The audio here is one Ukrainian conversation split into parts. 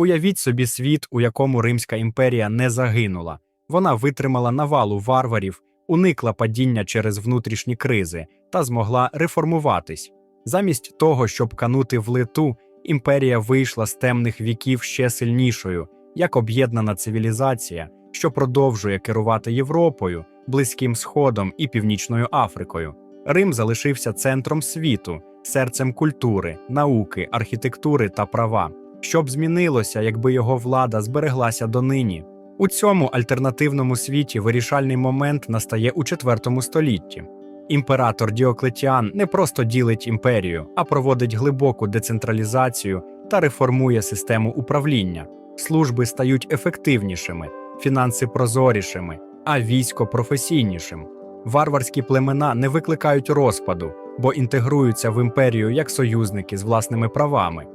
Уявіть собі світ, у якому Римська імперія не загинула. Вона витримала навалу варварів, уникла падіння через внутрішні кризи та змогла реформуватись. Замість того, щоб канути в литу, імперія вийшла з темних віків ще сильнішою, як об'єднана цивілізація, що продовжує керувати Європою, Близьким Сходом і Північною Африкою. Рим залишився центром світу, серцем культури, науки, архітектури та права. Що б змінилося, якби його влада збереглася донині? У цьому альтернативному світі вирішальний момент настає у IV столітті. Імператор Діоклетіан не просто ділить імперію, а проводить глибоку децентралізацію та реформує систему управління. Служби стають ефективнішими, фінанси прозорішими, а військо професійнішим. Варварські племена не викликають розпаду, бо інтегруються в імперію як союзники з власними правами.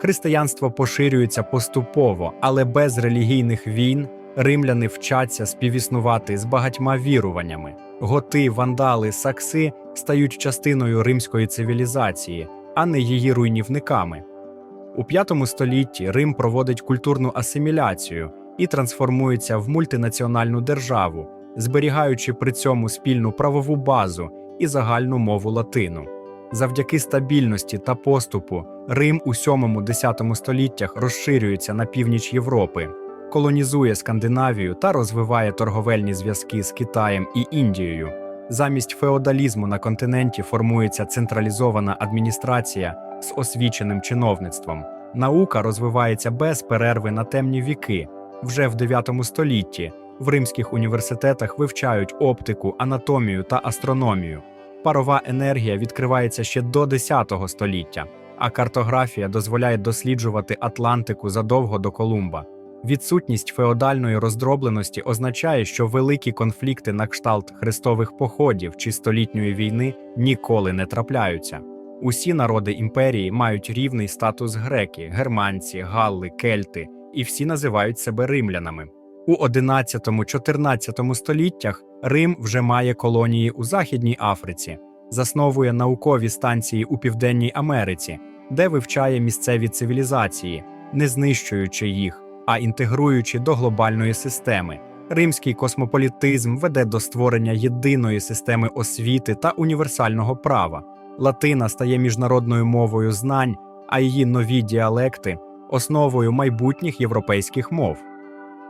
Християнство поширюється поступово, але без релігійних війн римляни вчаться співіснувати з багатьма віруваннями. Готи, вандали, сакси стають частиною римської цивілізації, а не її руйнівниками. У V столітті Рим проводить культурну асиміляцію і трансформується в мультинаціональну державу, зберігаючи при цьому спільну правову базу і загальну мову латину. Завдяки стабільності та поступу Рим у 7-10 століттях розширюється на північ Європи, колонізує Скандинавію та розвиває торговельні зв'язки з Китаєм і Індією. Замість феодалізму на континенті формується централізована адміністрація з освіченим чиновництвом. Наука розвивається без перерви на темні віки. Вже в 9 столітті в римських університетах вивчають оптику, анатомію та астрономію. Парова енергія відкривається ще до 10 століття, а картографія дозволяє досліджувати Атлантику задовго до Колумба. Відсутність феодальної роздробленості означає, що великі конфлікти на кшталт хрестових походів чи столітньої війни ніколи не трапляються. Усі народи імперії мають рівний статус греки, германці, галли, кельти, і всі називають себе римлянами. У 11-14 століттях Рим вже має колонії у Західній Африці, засновує наукові станції у Південній Америці, де вивчає місцеві цивілізації, не знищуючи їх, а інтегруючи до глобальної системи. Римський космополітизм веде до створення єдиної системи освіти та універсального права. Латина стає міжнародною мовою знань, а її нові діалекти основою майбутніх європейських мов.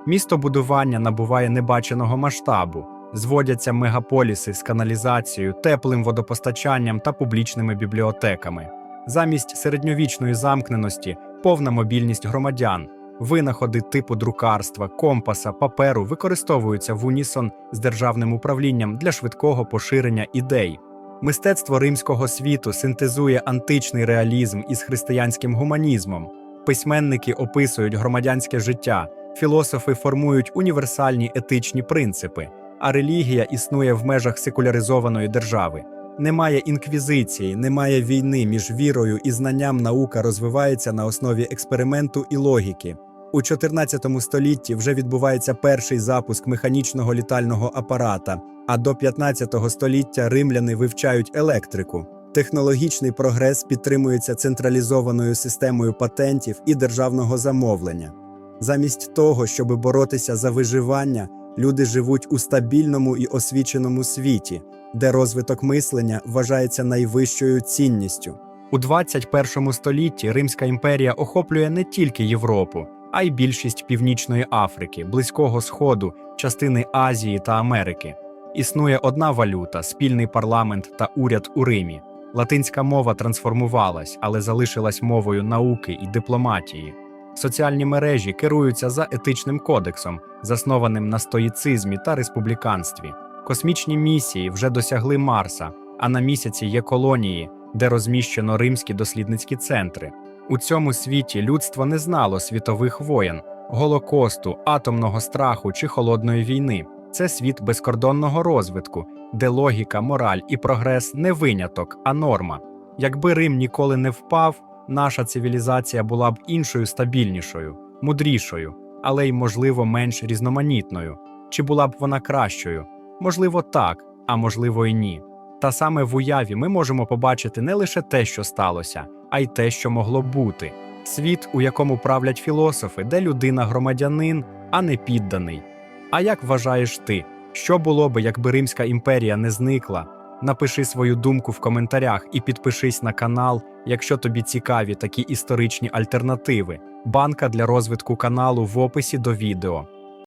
Містобудування набуває небаченого масштабу, зводяться мегаполіси з каналізацією, теплим водопостачанням та публічними бібліотеками. Замість середньовічної замкненості повна мобільність громадян. Винаходи типу друкарства, компаса, паперу використовуються в унісон з державним управлінням для швидкого поширення ідей. Мистецтво римського світу синтезує античний реалізм із християнським гуманізмом. Письменники описують громадянське життя, філософи формують універсальні етичні принципи, а релігія існує в межах секуляризованої держави. Немає інквізиції, немає війни між вірою і знанням наука розвивається на основі експерименту і логіки. У 14 столітті вже відбувається перший запуск механічного літального апарата, а до 15 століття римляни вивчають електрику. Технологічний прогрес підтримується централізованою системою патентів і державного замовлення. Замість того, щоб боротися за виживання, люди живуть у стабільному і освіченому світі, де розвиток мислення вважається найвищою цінністю. У 21 столітті Римська імперія охоплює не тільки Європу, а й більшість Північної Африки, Близького Сходу, частини Азії та Америки. Існує одна валюта, спільний парламент та уряд у Римі. Латинська мова трансформувалась, але залишилась мовою науки і дипломатії. Соціальні мережі керуються за етичним кодексом, заснованим на стоїцизмі та республіканстві. Космічні місії вже досягли Марса, а на місяці є колонії, де розміщено римські дослідницькі центри. У цьому світі людство не знало світових воєн, голокосту, атомного страху чи холодної війни. Це світ безкордонного розвитку, де логіка, мораль і прогрес не виняток, а норма. Якби Рим ніколи не впав, наша цивілізація була б іншою стабільнішою, мудрішою, але й, можливо, менш різноманітною. Чи була б вона кращою? Можливо, так, а можливо, і ні. Та саме в уяві ми можемо побачити не лише те, що сталося, а й те, що могло бути. світ, у якому правлять філософи, де людина громадянин, а не підданий. А як вважаєш ти, що було би, якби Римська імперія не зникла? Напиши свою думку в коментарях і підпишись на канал, якщо тобі цікаві такі історичні альтернативи. Банка для розвитку каналу в описі до відео.